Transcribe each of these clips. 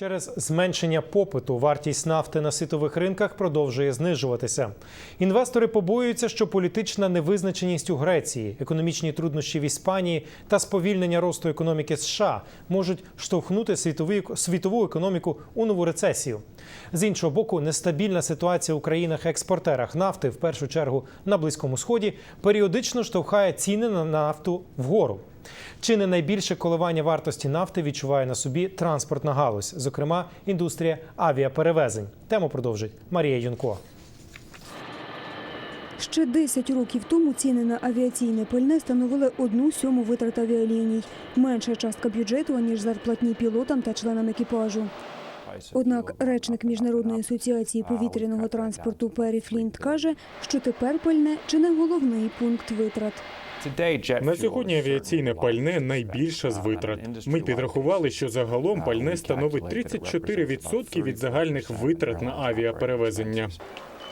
Через зменшення попиту вартість нафти на світових ринках продовжує знижуватися. Інвестори побоюються, що політична невизначеність у Греції, економічні труднощі в Іспанії та сповільнення росту економіки США можуть штовхнути світові, світову економіку у нову рецесію. З іншого боку, нестабільна ситуація у країнах-експортерах нафти, в першу чергу на Близькому Сході, періодично штовхає ціни на нафту вгору. Чи не найбільше коливання вартості нафти відчуває на собі транспортна галузь, зокрема індустрія авіаперевезень. Тему продовжить Марія Юнко. Ще 10 років тому ціни на авіаційне пальне становили одну сьому витрат авіаліній. Менша частка бюджету, аніж зарплатні пілотам та членам екіпажу. Однак речник Міжнародної асоціації повітряного транспорту Пері Флінт каже, що тепер пальне чи не головний пункт витрат. На сьогодні авіаційне пальне найбільша з витрат. Ми підрахували, що загалом пальне становить 34% від загальних витрат на авіаперевезення.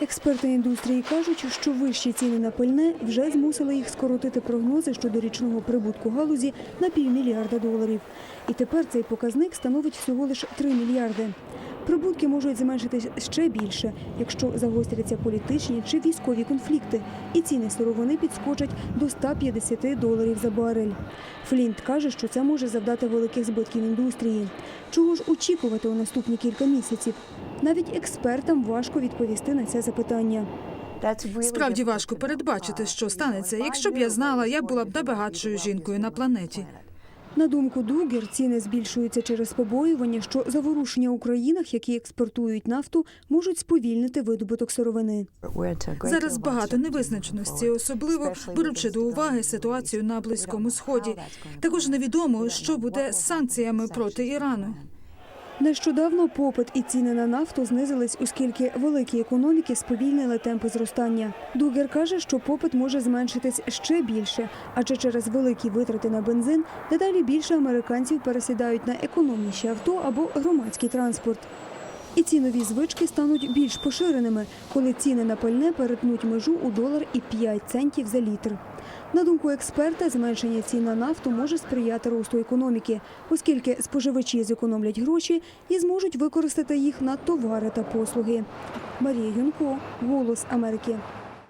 Експерти індустрії кажуть, що вищі ціни на пальне вже змусили їх скоротити прогнози щодо річного прибутку галузі на півмільярда доларів. І тепер цей показник становить всього лише 3 мільярди. Прибутки можуть зменшитись ще більше, якщо загостряться політичні чи військові конфлікти, і ціни сировини підскочать до 150 доларів за барель. Флінт каже, що це може завдати великих збитків індустрії. Чого ж очікувати у наступні кілька місяців? Навіть експертам важко відповісти на це запитання. Справді важко передбачити, що станеться. Якщо б я знала, я була б найбагатшою жінкою на планеті. На думку Дугер, ціни збільшуються через побоювання, що заворушення у країнах, які експортують нафту, можуть сповільнити видобуток сировини. Зараз багато невизначеності, особливо беручи до уваги ситуацію на близькому сході. Також невідомо, що буде з санкціями проти Ірану. Нещодавно попит і ціни на нафту знизились, оскільки великі економіки сповільнили темпи зростання. Дугер каже, що попит може зменшитись ще більше, адже через великі витрати на бензин дедалі більше американців пересідають на економніші авто або громадський транспорт. І цінові звички стануть більш поширеними, коли ціни на пальне перетнуть межу у долар і 5 центів за літр. На думку експерта, зменшення цін на нафту може сприяти росту економіки, оскільки споживачі зекономлять гроші і зможуть використати їх на товари та послуги. Марія Юнко, Голос Америки.